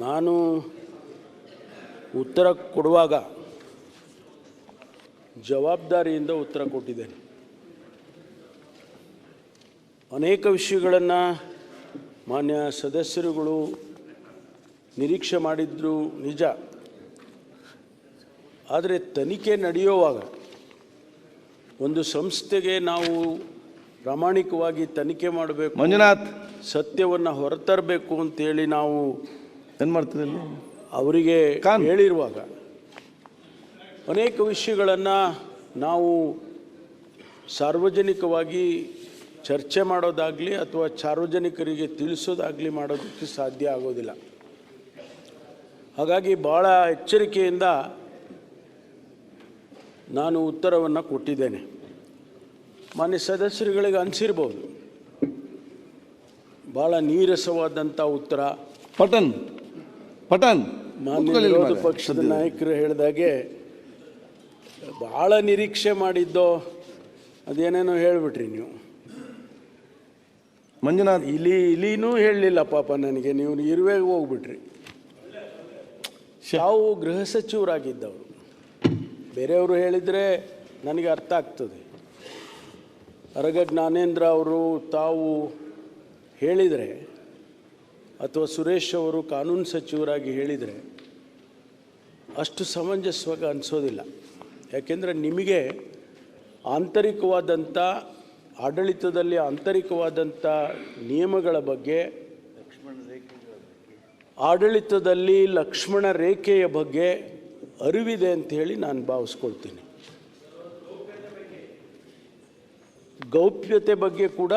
ನಾನು ಉತ್ತರ ಕೊಡುವಾಗ ಜವಾಬ್ದಾರಿಯಿಂದ ಉತ್ತರ ಕೊಟ್ಟಿದ್ದೇನೆ. ಅನೇಕ ವಿಷಯಗಳನ್ನು ಮಾನ್ಯ ಸದಸ್ಯರುಗಳು ನಿರೀಕ್ಷೆ ಮಾಡಿದ್ರು ನಿಜ. ಆದರೆ ತನಿಖೆ ನಡೆಯುವಾಗ ಒಂದು ಸಂಸ್ಥೆಗೆ ನಾವು ಪ್ರಾಮಾಣಿಕವಾಗಿ ತನಿಖೆ ಮಾಡಬೇಕು ಮಂಜುನಾಥ್. ಸತ್ಯವನ್ನು ಹೊರತರಬೇಕು ಅಂತೇಳಿ ನಾವು ಏನು ಮಾಡ್ತದೆ ಅವರಿಗೆ. ಹೇಳಿರುವಾಗ ಅನೇಕ ವಿಷಯಗಳನ್ನು ನಾವು ಸಾರ್ವಜನಿಕವಾಗಿ ಚರ್ಚೆ ಮಾಡೋದಾಗಲಿ ಅಥವಾ ಸಾರ್ವಜನಿಕರಿಗೆ ತಿಳಿಸೋದಾಗಲಿ ಮಾಡೋದಕ್ಕೆ ಸಾಧ್ಯ ಆಗೋದಿಲ್ಲ. ಹಾಗಾಗಿ ಭಾಳ ಎಚ್ಚರಿಕೆಯಿಂದ ನಾನು ಉತ್ತರವನ್ನು ಕೊಟ್ಟಿದ್ದೇನೆ. ಮಾನ್ಯ ಸದಸ್ಯರುಗಳಿಗೆ ಅನಿಸಿರ್ಬೋದು. ಭಾಳ ನೀರಸವಾದಂಥ ಉತ್ತರ. ಪಟನ್. ಕೂತ್ಕೊಳ್ಳಿ ವಿರೋಧ ಪಕ್ಷದ ನಾಯಕರು ಹೇಳಿದಾಗೆ ಭಾಳ ನಿರೀಕ್ಷೆ ಮಾಡಿದ್ದೋ ಅದೇನೇನೋ ಹೇಳ್ಬಿಟ್ರಿ ನೀವು. ಮಂಜುನಾಥ್. ಇಲಿ ಇಲಿನೂ ಹೇಳಲಿಲ್ಲ ಪಾಪ ನನಗೆ ನೀವು ಇರುವೆಗೆ ಹೋಗ್ಬಿಟ್ರಿ. ಶಾವು ಗೃಹ ಸಚಿವರಾಗಿದ್ದವರು. ಬೇರೆಯವರು ಹೇಳಿದರೆ ನನಗೆ ಅರ್ಥ ಆಗ್ತದೆ. ಅರಗ ಜ್ಞಾನೇಂದ್ರ ಅವರು ತಾವು ಹೇಳಿದರೆ ಅಥವಾ ಸುರೇಶ್ ಅವರು ಕಾನೂನು ಸಚಿವರಾಗಿ ಹೇಳಿದರೆ ಅಷ್ಟು ಸಮಂಜಸವಾಗಿ ಅನಿಸೋದಿಲ್ಲ. ಯಾಕೆಂದರೆ ನಿಮಗೆ ಆಂತರಿಕವಾದಂಥ, ಆಡಳಿತದಲ್ಲಿ ಆಂತರಿಕವಾದಂಥ ನಿಯಮಗಳ ಬಗ್ಗೆ, ಆಡಳಿತದಲ್ಲಿ ಲಕ್ಷ್ಮಣ ರೇಖೆಯ ಬಗ್ಗೆ ಅರಿವಿದೆ ಅಂತ ಹೇಳಿ ನಾನು ಭಾವಿಸ್ಕೊಳ್ತೀನಿ. ಗೌಪ್ಯತೆ ಬಗ್ಗೆ ಕೂಡ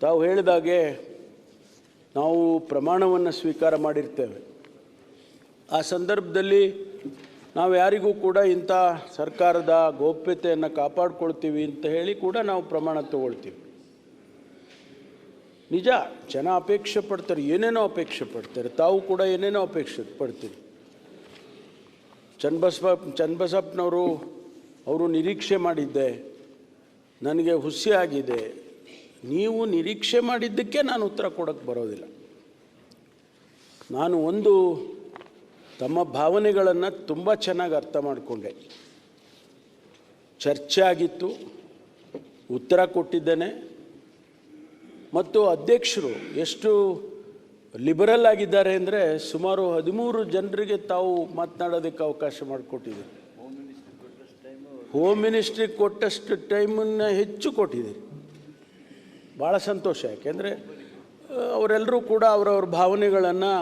ತಾವು ಹೇಳಿದಾಗೆ ನಾವು ಪ್ರಮಾಣವನ್ನು ಸ್ವೀಕಾರ ಮಾಡಿರ್ತೇವೆ. ಆ ಸಂದರ್ಭದಲ್ಲಿ ನಾವು ಯಾರಿಗೂ ಕೂಡ ಇಂಥ ಸರ್ಕಾರದ ಗೌಪ್ಯತೆಯನ್ನು ಕಾಪಾಡ್ಕೊಳ್ತೀವಿ ಅಂತ ಹೇಳಿ ಕೂಡ ನಾವು ಪ್ರಮಾಣ ತಗೊಳ್ತೀವಿ. ನಿಜ, ಜನ ಅಪೇಕ್ಷೆ ಪಡ್ತಾರೆ, ಏನೇನೋ ಅಪೇಕ್ಷೆ ಪಡ್ತಾರೆ, ತಾವು ಕೂಡ ಏನೇನೋ ಅಪೇಕ್ಷೆ ಪಡ್ತೀರಿ. ಚನ್ನಬಸವ ಚನ್ನಬಸಪ್ಪನವರು ಅವರು ನಿರೀಕ್ಷೆ ಮಾಡಿದ್ದೆ, ನನಗೆ ಹುಸಿಯಾಗಿದೆ ನೀವು ನಿರೀಕ್ಷೆ ಮಾಡಿದ್ದಕ್ಕೆ ನಾನು ಉತ್ತರ ಕೊಡೋಕ್ಕೆ ಬರೋದಿಲ್ಲ. ನಾನು ಒಂದು ತಮ್ಮ ಭಾವನೆಗಳನ್ನು ತುಂಬ ಚೆನ್ನಾಗಿ ಅರ್ಥ ಮಾಡಿಕೊಂಡೆ. ಚರ್ಚೆ ಆಗಿತ್ತು ಉತ್ತರ ಕೊಟ್ಟಿದ್ದೇನೆ. ಮತ್ತು ಅಧ್ಯಕ್ಷರು ಎಷ್ಟು ಲಿಬರಲ್ ಆಗಿದ್ದಾರೆ ಅಂದರೆ ಸುಮಾರು ಹದಿಮೂರು ಜನರಿಗೆ ತಾವು ಮಾತನಾಡೋದಕ್ಕೆ ಅವಕಾಶ ಮಾಡಿಕೊಟ್ಟಿದ್ದೀರಿ ಹೋಮ್ ಮಿನಿಸ್ಟ್ರಿಗೆ ಕೊಟ್ಟಷ್ಟು ಟೈಮನ್ನು ಹೆಚ್ಚು ಕೊಟ್ಟಿದ್ದೀರಿ. ಭಾಳ ಸಂತೋಷ. ಯಾಕೆಂದರೆ ಅವರೆಲ್ಲರೂ ಕೂಡ ಅವರವ್ರ ಭಾವನೆಗಳನ್ನು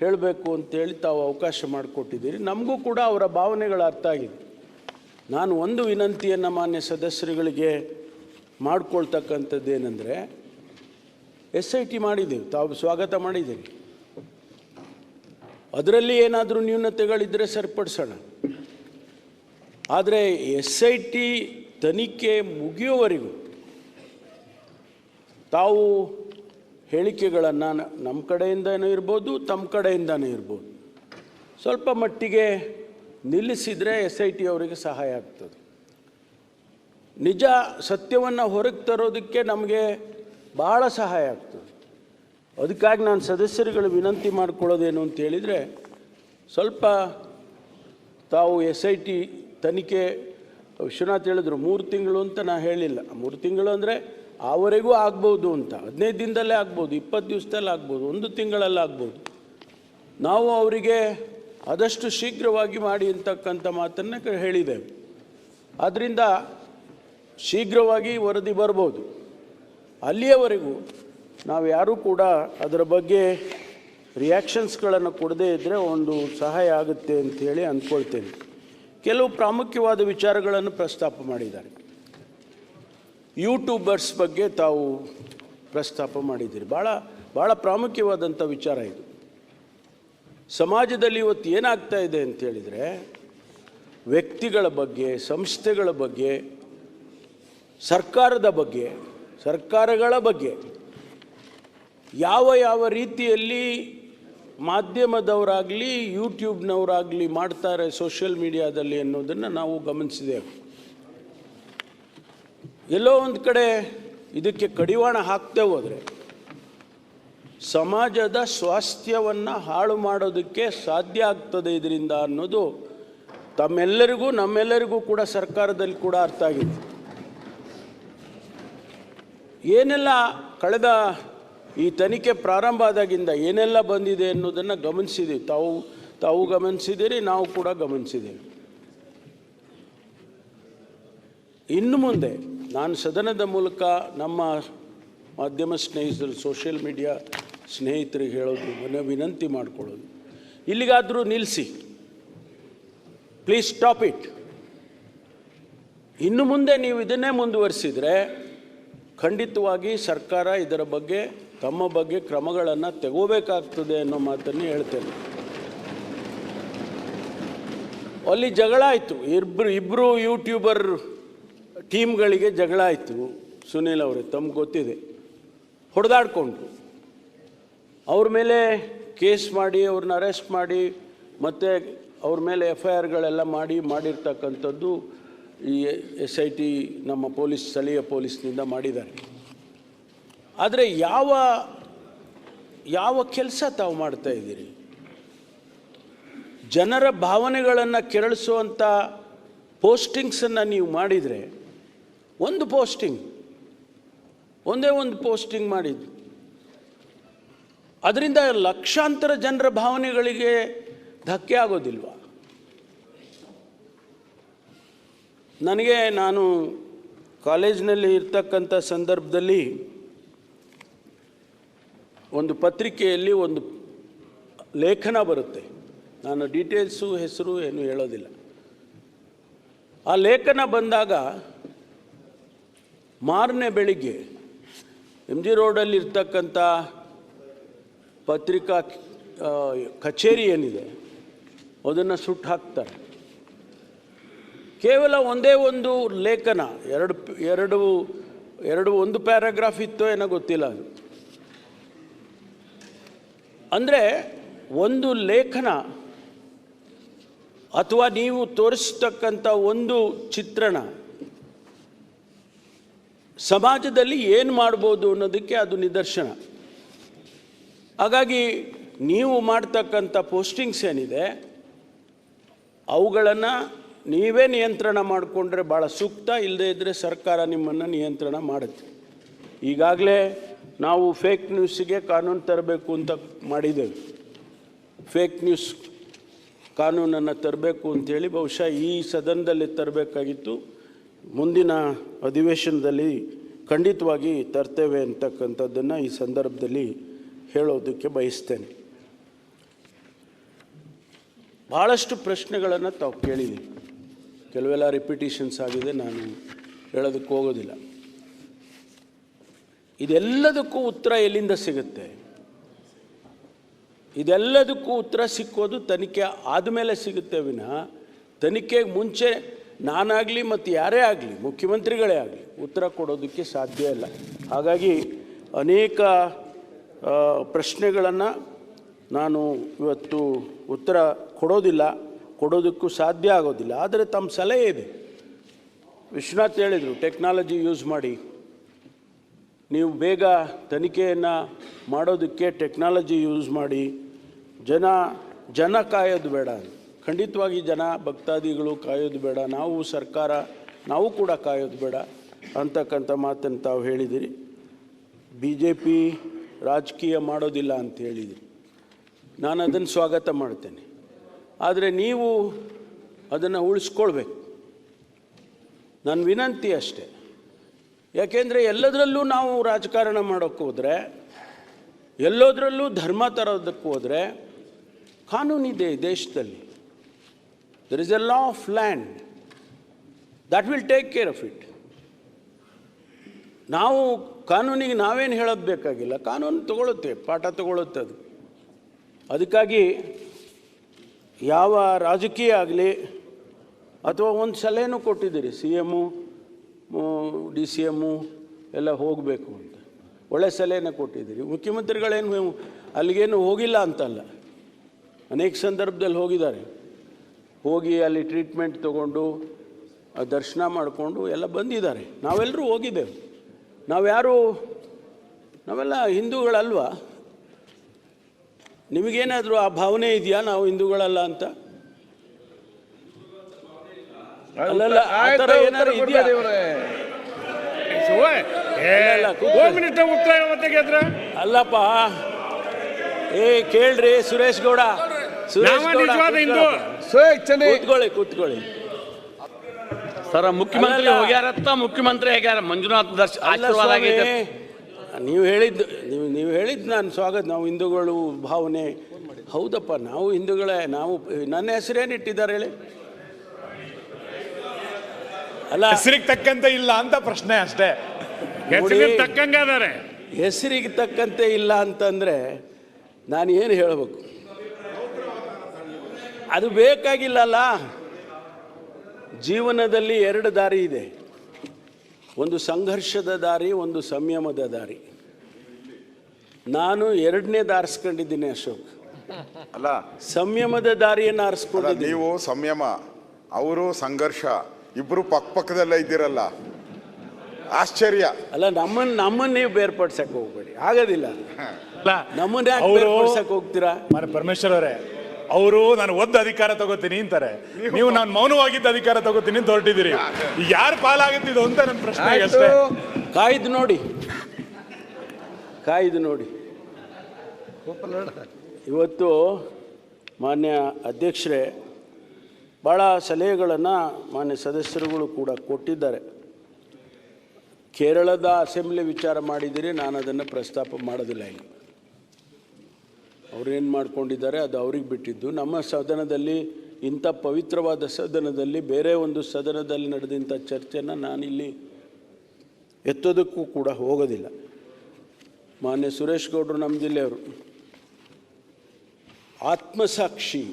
ಹೇಳಬೇಕು ಅಂತೇಳಿ ತಾವು ಅವಕಾಶ ಮಾಡಿಕೊಟ್ಟಿದ್ದೀರಿ. ನಮಗೂ ಕೂಡ ಅವರ ಭಾವನೆಗಳು ಅರ್ಥ ಆಗಿದೆ ನಾನು ಒಂದು ವಿನಂತಿಯನ್ನು ಮಾನ್ಯ ಸದಸ್ಯರುಗಳಿಗೆ ಮಾಡ್ಕೊಳ್ತಕ್ಕಂಥದ್ದೇನೆಂದರೆ, ಎಸ್ ಐ ಟಿ ಮಾಡಿದ್ದೀವಿ. ತಾವು ಸ್ವಾಗತ ಮಾಡಿದ್ದೀರಿ. ಅದರಲ್ಲಿ ಏನಾದರೂ ನ್ಯೂನತೆಗಳಿದ್ದರೆ ಸರಿಪಡಿಸೋಣ. ಆದರೆ ಎಸ್ ಐ ಟಿ ತನಿಖೆ ಮುಗಿಯುವವರೆಗೂ ತಾವು ಹೇಳಿಕೆಗಳನ್ನು ನಮ್ಮ ಕಡೆಯಿಂದನೂ ಇರ್ಬೋದು ತಮ್ಮ ಕಡೆಯಿಂದನೂ ಇರ್ಬೋದು. ಸ್ವಲ್ಪ ಮಟ್ಟಿಗೆ ನಿಲ್ಲಿಸಿದರೆ ಎಸ್ ಐ ಟಿ ಅವರಿಗೆ ಸಹಾಯ ಆಗ್ತದೆ. ನಿಜ ಸತ್ಯವನ್ನು ಹೊರಗೆ ತರೋದಕ್ಕೆ ನಮಗೆ ಭಾಳ ಸಹಾಯ ಆಗ್ತದೆ. ಅದಕ್ಕಾಗಿ ನಾನು ಸದಸ್ಯರುಗಳು ವಿನಂತಿ ಮಾಡ್ಕೊಳ್ಳೋದೇನು ಅಂತ ಹೇಳಿದರೆ, ಸ್ವಲ್ಪ ತಾವು ಎಸ್ ಐ ಟಿ ತನಿಖೆ, ವಿಶ್ವನಾಥ್ ಹೇಳಿದ್ರು ಮೂರು ತಿಂಗಳು ಅಂತ ನಾನು ಹೇಳಿಲ್ಲ. ಮೂರು ತಿಂಗಳು ಅಂದರೆ ಆವರೆಗೂ ಆಗ್ಬೋದು ಅಂತ. ಹದಿನೈದು ದಿನದಲ್ಲೇ ಆಗ್ಬೋದು, ಇಪ್ಪತ್ತು ದಿವಸದಲ್ಲಿ ಆಗ್ಬೋದು, ಒಂದು ತಿಂಗಳಲ್ಲಿ ಆಗ್ಬೋದು. ನಾವು ಅವರಿಗೆ ಆದಷ್ಟು ಶೀಘ್ರವಾಗಿ ಮಾಡಿ ಅಂತಕ್ಕಂಥ ಮಾತನ್ನು ಹೇಳಿದ್ದೇವೆ ಆದ್ದರಿಂದ ಶೀಘ್ರವಾಗಿ ವರದಿ ಬರ್ಬೋದು. ಅಲ್ಲಿಯವರೆಗೂ ನಾವು ಯಾರೂ ಕೂಡ ಅದರ ಬಗ್ಗೆ ರಿಯಾಕ್ಷನ್ಸ್ಗಳನ್ನು ಕೊಡದೇ ಇದ್ದರೆ ಒಂದು ಸಹಾಯ ಆಗುತ್ತೆ ಅಂಥೇಳಿ ಅಂದ್ಕೊಳ್ತೇನೆ. ಕೆಲವು ಪ್ರಾಮುಖ್ಯವಾದ ವಿಚಾರಗಳನ್ನು ಪ್ರಸ್ತಾಪ ಮಾಡಿದ್ದಾರೆ. ಯೂಟ್ಯೂಬರ್ಸ್ ಬಗ್ಗೆ ತಾವು ಪ್ರಸ್ತಾಪ ಮಾಡಿದ್ದೀರಿ. ಭಾಳ ಭಾಳ ಪ್ರಾಮುಖ್ಯವಾದಂಥ ವಿಚಾರ ಇದು. ಸಮಾಜದಲ್ಲಿ ಇವತ್ತು ಏನಾಗ್ತಾ ಇದೆ ಅಂತ ಹೇಳಿದರೆ, ವ್ಯಕ್ತಿಗಳ ಬಗ್ಗೆ, ಸಂಸ್ಥೆಗಳ ಬಗ್ಗೆ, ಸರ್ಕಾರದ ಬಗ್ಗೆ, ಸರ್ಕಾರಗಳ ಬಗ್ಗೆ, ಯಾವ ಯಾವ ರೀತಿಯಲ್ಲಿ ಮಾಧ್ಯಮದವರಾಗಲಿ, ಯೂಟ್ಯೂಬ್ನವರಾಗಲಿ ಮಾಡ್ತಾರೆ ಸೋಷಿಯಲ್ ಮೀಡಿಯಾದಲ್ಲಿ ಅನ್ನೋದನ್ನು ನಾವು ಗಮನಿಸಿದೆವು ಎಲ್ಲೋ ಒಂದು ಕಡೆ ಇದಕ್ಕೆ ಕಡಿವಾಣ ಹಾಕ್ತೇ ಹೋದರೆ ಸಮಾಜದ ಸ್ವಾಸ್ಥ್ಯವನ್ನು ಹಾಳು ಮಾಡೋದಕ್ಕೆ ಸಾಧ್ಯ ಆಗ್ತದೆ ಇದರಿಂದ ಅನ್ನೋದು ತಮ್ಮೆಲ್ಲರಿಗೂ, ನಮ್ಮೆಲ್ಲರಿಗೂ ಕೂಡ ಸರ್ಕಾರದಲ್ಲಿ ಕೂಡ ಅರ್ಥ ಆಗಿದೆ. ಏನೆಲ್ಲ ಕಳೆದ ಈ ತನಿಖೆ ಪ್ರಾರಂಭ ಆದಾಗಿಂದ ಏನೆಲ್ಲ ಬಂದಿದೆ ಅನ್ನೋದನ್ನು ಗಮನಿಸಿದ್ದೀವಿ ತಾವು ತಾವು ಗಮನಿಸಿದ್ದೀರಿ, ನಾವು ಕೂಡ ಗಮನಿಸಿದ್ದೀವಿ. ಇನ್ನು ಮುಂದೆ ನಾನು ಸದನದ ಮೂಲಕ ನಮ್ಮ ಮಾಧ್ಯಮ ಸ್ನೇಹಿತರು ಸೋಷಿಯಲ್ ಮೀಡಿಯಾ ಸ್ನೇಹಿತರಿಗೆ ಹೇಳೋದು ಮನೆ ವಿನಂತಿ ಮಾಡಿಕೊಳ್ಳೋದು. ಇಲ್ಲಿಗಾದರೂ ನಿಲ್ಲಿಸಿ. ಪ್ಲೀಸ್ ಸ್ಟಾಪ್ ಇಟ್ ಇನ್ನು ಮುಂದೆ ನೀವು ಇದನ್ನೇ ಮುಂದುವರಿಸಿದರೆ ಖಂಡಿತವಾಗಿ ಸರ್ಕಾರ ಇದರ ಬಗ್ಗೆ, ತಮ್ಮ ಬಗ್ಗೆ ಕ್ರಮಗಳನ್ನು ತಗೋಬೇಕಾಗ್ತದೆ ಅನ್ನೋ ಮಾತನ್ನು ಹೇಳ್ತೇನೆ. ಅಲ್ಲಿ ಜಗಳ ಆಯಿತು. ಇಬ್ಬರು ಇಬ್ಬರು ಯೂಟ್ಯೂಬರ್ ಟೀಮ್ಗಳಿಗೆ ಜಗಳ ಆಯಿತು. ಸುನೀಲ್ ಅವರೇ, ತಮ್ಗೆ ಗೊತ್ತಿದೆ. ಹೊಡೆದಾಡ್ಕೊಂಡ್ರು. ಅವ್ರ ಮೇಲೆ ಕೇಸ್ ಮಾಡಿ ಅವ್ರನ್ನ ಅರೆಸ್ಟ್ ಮಾಡಿ, ಮತ್ತು ಅವ್ರ ಮೇಲೆ ಎಫ್ ಐ ಆರ್ಗಳೆಲ್ಲ ಮಾಡಿ, ಮಾಡಿರ್ತಕ್ಕಂಥದ್ದು ಈ ಎಸ್ ಐ ಟಿ ನಮ್ಮ ಪೊಲೀಸ್, ಸ್ಥಳೀಯ ಪೊಲೀಸ್ನಿಂದ ಮಾಡಿದ್ದಾರೆ. ಆದರೆ ಯಾವ ಯಾವ ಕೆಲಸ ತಾವು ಮಾಡ್ತಾ ಇದ್ದೀರಿ? ಜನರ ಭಾವನೆಗಳನ್ನು ಕೆರಳಿಸುವಂಥ ಪೋಸ್ಟಿಂಗ್ಸನ್ನು ನೀವು ಮಾಡಿದರೆ ಒಂದು ಪೋಸ್ಟಿಂಗ್. ಒಂದೇ ಒಂದು ಪೋಸ್ಟಿಂಗ್ ಮಾಡಿದ್ದು. ಅದರಿಂದ ಲಕ್ಷಾಂತರ ಜನರ ಭಾವನೆಗಳಿಗೆ ಧಕ್ಕೆ ಆಗೋದಿಲ್ವ? ನನಗೆ ನಾನು ಕಾಲೇಜಿನಲ್ಲಿ ಇರ್ತಕ್ಕಂಥ ಸಂದರ್ಭದಲ್ಲಿ ಒಂದು ಪತ್ರಿಕೆಯಲ್ಲಿ ಒಂದು ಲೇಖನ ಬರುತ್ತೆ. ನಾನು ಡೀಟೇಲ್ಸು, ಹೆಸರು ಏನು ಹೇಳೋದಿಲ್ಲ. ಆ ಲೇಖನ ಬಂದಾಗ ಮಾರನೇ ಬೆಳಿಗ್ಗೆ ಎಂ ಜಿ ರೋಡಲ್ಲಿ ಇರ್ತಕ್ಕಂಥ ಪತ್ರಿಕಾ ಕಚೇರಿ ಏನಿದೆ, ಅದನ್ನು ಸುಟ್ಟು ಹಾಕ್ತಾರೆ. ಕೇವಲ ಒಂದೇ ಒಂದು ಲೇಖನ, ಎರಡು ಎರಡು ಎರಡು ಒಂದು ಪ್ಯಾರಾಗ್ರಾಫ್ ಇತ್ತೋ ಏನೋ ಗೊತ್ತಿಲ್ಲ ಅದು. ಅಂದರೆ ಒಂದು ಲೇಖನ ಅಥವಾ ನೀವು ತೋರಿಸ್ತಕ್ಕಂಥ ಒಂದು ಚಿತ್ರಣ ಸಮಾಜದಲ್ಲಿ ಏನು ಮಾಡ್ಬೋದು ಅನ್ನೋದಕ್ಕೆ ಅದು ನಿದರ್ಶನ. ಹಾಗಾಗಿ ನೀವು ಮಾಡ್ತಕ್ಕಂಥ ಪೋಸ್ಟಿಂಗ್ಸ್ ಏನಿದೆ, ಅವುಗಳನ್ನು ನೀವೇ ನಿಯಂತ್ರಣ ಮಾಡಿಕೊಂಡ್ರೆ ಭಾಳ ಸೂಕ್ತ ಇಲ್ಲದೇ ಇದ್ದರೆ ಸರ್ಕಾರ ನಿಮ್ಮನ್ನು ನಿಯಂತ್ರಣ ಮಾಡುತ್ತೆ. ಈಗಾಗಲೇ ನಾವು ಫೇಕ್ ನ್ಯೂಸಿಗೆ ಕಾನೂನು ತರಬೇಕು ಅಂತ ಮಾಡಿದ್ದೇವೆ. ಫೇಕ್ ನ್ಯೂಸ್ ಕಾನೂನನ್ನು ತರಬೇಕು ಅಂತೇಳಿ ಬಹುಶಃ ಈ ಸದನದಲ್ಲಿ ತರಬೇಕಾಗಿತ್ತು. ಮುಂದಿನ ಅಧಿವೇಶನದಲ್ಲಿ ಖಂಡಿತವಾಗಿ ತರ್ತೇವೆ ಅಂತಕ್ಕಂಥದ್ದನ್ನು ಈ ಸಂದರ್ಭದಲ್ಲಿ ಹೇಳೋದಕ್ಕೆ ಬಯಸ್ತೇನೆ. ಭಾಳಷ್ಟು ಪ್ರಶ್ನೆಗಳನ್ನು ತಾವು ಕೇಳಿದ್ದೀವಿ ಕೆಲವೆಲ್ಲ ರಿಪಿಟೇಷನ್ಸ್ ಆಗಿದೆ, ನಾನು ಹೇಳೋದಕ್ಕೆ ಹೋಗೋದಿಲ್ಲ. ಇದೆಲ್ಲದಕ್ಕೂ ಉತ್ತರ ಎಲ್ಲಿಂದ ಸಿಗುತ್ತೆ? ಇದೆಲ್ಲದಕ್ಕೂ ಉತ್ತರ ಸಿಕ್ಕೋದು ತನಿಖೆ ಆದಮೇಲೆ ಸಿಗುತ್ತೆ ವಿನಃ, ತನಿಖೆಗೆ ಮುಂಚೆ ನಾನಾಗಲಿ ಮತ್ತು ಯಾರೇ ಆಗಲಿ, ಮುಖ್ಯಮಂತ್ರಿಗಳೇ ಆಗಲಿ ಉತ್ತರ ಕೊಡೋದಕ್ಕೆ ಸಾಧ್ಯ ಇಲ್ಲ. ಹಾಗಾಗಿ ಅನೇಕ ಪ್ರಶ್ನೆಗಳನ್ನು ನಾನು ಇವತ್ತು ಉತ್ತರ ಕೊಡೋದಿಲ್ಲ, ಕೊಡೋದಕ್ಕೂ ಸಾಧ್ಯ ಆಗೋದಿಲ್ಲ. ಆದರೆ ತಮ್ಮ ಸಲಹೆ ಇದೆ. ವಿಶ್ವನಾಥ್ ಹೇಳಿದರು, ಟೆಕ್ನಾಲಜಿ ಯೂಸ್ ಮಾಡಿ. ನೀವು ಬೇಗ ತನಿಖೆಯನ್ನು ಮಾಡೋದಕ್ಕೆ ಟೆಕ್ನಾಲಜಿ ಯೂಸ್ ಮಾಡಿ. ಜನ ಜನ ಕಾಯೋದು ಬೇಡ ಖಂಡಿತವಾಗಿ ಜನ ಭಕ್ತಾದಿಗಳು ಕಾಯೋದು ಬೇಡ, ನಾವು ಸರ್ಕಾರ, ನಾವು ಕೂಡ ಕಾಯೋದು ಬೇಡ ಅಂತಕ್ಕಂಥ ಮಾತನ್ನು ತಾವು ಹೇಳಿದಿರಿ. ಬಿ ಜೆ ಪಿ ರಾಜಕೀಯ ಮಾಡೋದಿಲ್ಲ ಅಂತ ಹೇಳಿದಿರಿ. ನಾನು ಅದನ್ನು ಸ್ವಾಗತ ಮಾಡ್ತೇನೆ. ಆದರೆ ನೀವು ಅದನ್ನು ಉಳಿಸ್ಕೊಳ್ಬೇಕು. ನನ್ನ ವಿನಂತಿ ಅಷ್ಟೇ. ಯಾಕೆಂದರೆ ಎಲ್ಲದರಲ್ಲೂ ನಾವು ರಾಜಕಾರಣ ಮಾಡೋಕ್ಕೆ ಹೋದರೆ, ಎಲ್ಲೋದ್ರಲ್ಲೂ ಧರ್ಮ ತರೋದಕ್ಕೆ ಹೋದರೆ, ಕಾನೂನಿದೆ ದೇಶದಲ್ಲಿ. There is a law of land that will take care of it ನಾವು ಕಾನೂನಿಗೆ ನಾವೇನು ಹೇಳೋದು ಬೇಕಾಗಿಲ್ಲ, ಕಾನೂನು ತಗೊಳುತ್ತೆ, ಪಾಠ ತಗೊಳುತ್ತೆ ಅದು. ಅದಕ್ಕಾಗಿ ಯಾವ ರಾಜಕೀಯ ಆಗಲಿ ಅಥವಾ ಒಂದು ಸಲಹೆನೂ ಕೊಟ್ಟಿದ್ದೀರಿ, C M D C M ಎಲ್ಲ ಹೋಗಬೇಕು ಅಂತ. ಒಳ್ಳೆ ಸಲಹೆನ ಕೊಟ್ಟಿದ್ದೀರಿ. ಮುಖ್ಯಮಂತ್ರಿಗಳೇನು, ಅಲ್ಲಿಗೇನು ಹೋಗಿಲ್ಲ ಅಂತಲ್ಲ. ಅನೇಕ ಸಂದರ್ಭದಲ್ಲಿ ಹೋಗಿದ್ದಾರೆ. ಹೋಗಿ ಅಲ್ಲಿ ಟ್ರೀಟ್ಮೆಂಟ್ ತಗೊಂಡು ದರ್ಶನ ಮಾಡಿಕೊಂಡು ಎಲ್ಲ ಬಂದಿದ್ದಾರೆ. ನಾವೆಲ್ಲರೂ ಹೋಗಿದ್ದೇವೆ. ನಾವ್ಯಾರು ನಾವೆಲ್ಲ ಹಿಂದೂಗಳಲ್ವಾ? ನಿಮಗೇನಾದರೂ ಆ ಭಾವನೆ ಇದೆಯಾ ನಾವು ಹಿಂದೂಗಳಲ್ಲ ಅಂತ? ಅಲ್ಲಲ್ಲ, ಆ ಥರ ಏನಾದ್ರು ಇದೆಯಾ? ಅಲ್ಲಪ್ಪ ಏ ಕೇಳ್ರಿ ಸುರೇಶ್ ಗೌಡ. ಹಿಂದೂ. ಕೂತ್ಕೊಳ್ಳಿ ಕೂತ್ಕೊಳ್ಳಿ. ಸರ್ ಮುಖ್ಯಮಂತ್ರಿ. ಹೋಗ್ಯಾರತ್ತ? ಮುಖ್ಯಮಂತ್ರಿ ಆಗ್ಯಾರ ಮಂಜುನಾಥ್ ದರ್ಶ ಆಶೀರ್ವಾದ ಆಗೈತೆ. ನೀವು ಹೇಳಿದ್ದು ನೀವು ನೀವು ಹೇಳಿದ್ದು ನಾನು ಸ್ವಾಗತ. ನಾವು ಹಿಂದೂಗಳು ಭಾವನೆ. ಹೌದಪ್ಪ ನಾವು ಹಿಂದೂಗಳೇ. ನಾವು ನನ್ನ ಹೆಸರೇನು ಇಟ್ಟಿದ್ದಾರೆ ಹೇಳಿ? ಅಲ್ಲ. ಹೆಸರಿಗೆ ತಕ್ಕಂತೆ ಇಲ್ಲ ಅಂತ ಪ್ರಶ್ನೆ ಅಷ್ಟೇ. ಹೆಸರಿಗೆ ತಕ್ಕಂಗೆ ತಕ್ಕಂಗ ಅದಾರೆ ಹೆಸರಿಗೆ ತಕ್ಕಂತೆ ಇಲ್ಲ ಅಂತಂದರೆ ನಾನು ಏನು ಹೇಳಬೇಕು? ಅದು ಬೇಕಾಗಿಲ್ಲಲ್ಲ. ಜೀವನದಲ್ಲಿ ಎರಡು ದಾರಿ ಇದೆ. ಒಂದು ಸಂಘರ್ಷದ ದಾರಿ ಒಂದು ಸಂಯಮದ ದಾರಿ. ನಾನು ಎರಡನೇ ದಾರಿಸ್ಕೊಂಡಿದ್ದೀನಿ ಅಶೋಕ್. ಅಲ್ಲ. ಸಂಯಮದ ದಾರಿಯನ್ನು ಆರಿಸ್ಕೊಂಡು ಆರಿಸ್ಕೊಂಡಿದ್ದೀನಿ ನೀವು ಸಂಯಮ ಅವರು ಸಂಘರ್ಷ ಇಬ್ಬರು ಪಕ್ಕ ಪಕ್ಕದಲ್ಲೇ ಇದ್ದೀರಲ್ಲ. ಆಶ್ಚರ್ಯ. ಅಲ್ಲ ನಮ್ಮನ್ನು ನಮ್ಮನ್ನು ನೀವು ಬೇರ್ಪಡ್ಸಕ್ಕೆ ಹೋಗ್ಬೇಡಿ. ಆಗೋದಿಲ್ಲ ಅಲ್ಲ ನಮ್ಮನ್ನ ಯಾಕೆ ಅವರು ಬೇರ್ಪಡ್ಸಕ್ಕೆ ಹೋಗ್ತೀರಾ? ಮನೆ ಪರಮೇಶ್ವರ್ ಅವರೇ ಅವರು ನಾನು ಒದ್ದು ಅಧಿಕಾರ ತಗೋತೀನಿ ಅಂತಾರೆ. ನೀವು ನಾನು ಮೌನವಾಗಿದ್ದ ಅಧಿಕಾರ ತಗೋತೀನಿ ಅಂತ ಹೊರಟಿದ್ದೀರಿ. ಯಾರು ಪಾಲಾಗುತ್ತಿದ್ದು ಅಂತ ನನ್ನ ಪ್ರಶ್ನೆ ಅಷ್ಟೇ. ಕಾಯ್ದು ನೋಡಿ. ಕಾಯ್ದು ನೋಡಿ. ಇವತ್ತು ಮಾನ್ಯ ಅಧ್ಯಕ್ಷರೇ ಭಾಳ ಸಲಹೆಗಳನ್ನು ಮಾನ್ಯ ಸದಸ್ಯರುಗಳು ಕೂಡ ಕೊಟ್ಟಿದ್ದಾರೆ. ಕೇರಳದ ಅಸೆಂಬ್ಲಿ ವಿಚಾರ ಮಾಡಿದ್ದೀರಿ ನಾನು ಅದನ್ನು ಪ್ರಸ್ತಾಪ ಮಾಡೋದಿಲ್ಲ ಇಲ್ಲಿ. ಅವ್ರೇನು ಮಾಡ್ಕೊಂಡಿದ್ದಾರೆ ಅದು ಅವ್ರಿಗೆ ಬಿಟ್ಟಿದ್ದು. ನಮ್ಮ ಸದನದಲ್ಲಿ, ಇಂಥ ಪವಿತ್ರವಾದ ಸದನದಲ್ಲಿ, ಬೇರೆ ಒಂದು ಸದನದಲ್ಲಿ ನಡೆದಂಥ ಚರ್ಚೆನ ನಾನಿಲ್ಲಿ ಎತ್ತೋದಕ್ಕೂ ಕೂಡ ಹೋಗೋದಿಲ್ಲ. ಮಾನ್ಯ ಸುರೇಶ್ ಗೌಡರು ನಮ್ಮ ಜಿಲ್ಲೆಯವರು, ಆತ್ಮಸಾಕ್ಷಿ,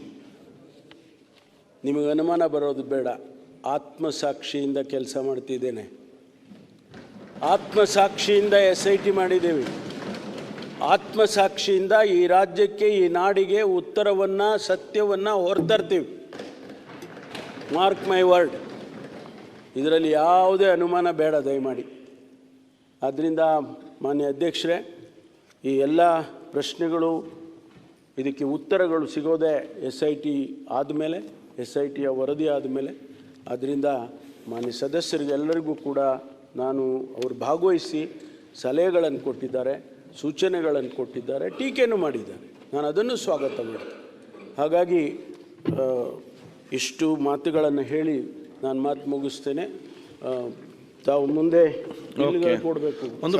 ನಿಮಗೆ ಅನುಮಾನ ಬರೋದು ಬೇಡ. ಆತ್ಮಸಾಕ್ಷಿಯಿಂದ ಕೆಲಸ ಮಾಡ್ತಿದ್ದೇನೆ. ಆತ್ಮಸಾಕ್ಷಿಯಿಂದ ಎಸ್ ಐ ಟಿ ಮಾಡಿದ್ದೇವೆ. ಆತ್ಮಸಾಕ್ಷಿಯಿಂದ ಈ ರಾಜ್ಯಕ್ಕೆ, ಈ ನಾಡಿಗೆ ಉತ್ತರವನ್ನು, ಸತ್ಯವನ್ನು ಹೊರತರ್ತೀವಿ. ಮಾರ್ಕ್ ಮೈ ವರ್ಡ್ ಇದರಲ್ಲಿ ಯಾವುದೇ ಅನುಮಾನ ಬೇಡ, ದಯಮಾಡಿ. ಆದ್ದರಿಂದ ಮಾನ್ಯ ಅಧ್ಯಕ್ಷರೇ, ಈ ಎಲ್ಲ ಪ್ರಶ್ನೆಗಳು, ಇದಕ್ಕೆ ಉತ್ತರಗಳು ಸಿಗೋದೇ ಎಸ್ ಐ ಟಿ ಆದಮೇಲೆ ಎಸ್ ಐ ಟಿಯ ವರದಿ ಆದಮೇಲೆ. ಆದ್ದರಿಂದ ಮಾನ್ಯ ಸದಸ್ಯರಿಗೆಲ್ಲರಿಗೂ ಕೂಡ ನಾನು ಅವರು ಭಾಗವಹಿಸಿ ಸಲಹೆಗಳನ್ನು ಕೊಟ್ಟಿದ್ದಾರೆ. ಸೂಚನೆಗಳನ್ನು ಕೊಟ್ಟಿದ್ದಾರೆ ಟೀಕೆಯನ್ನು ಮಾಡಿದ್ದಾರೆ. ನಾನು ಅದನ್ನು ಸ್ವಾಗತ ಮಾಡಿದೆ ಹಾಗಾಗಿ ಇಷ್ಟು ಮಾತುಗಳನ್ನು ಹೇಳಿ ನಾನು ಮಾತು ಮುಗಿಸ್ತೇನೆ. ತಾವು ಮುಂದೆ ಕೊಡಬೇಕು. ಒಂದು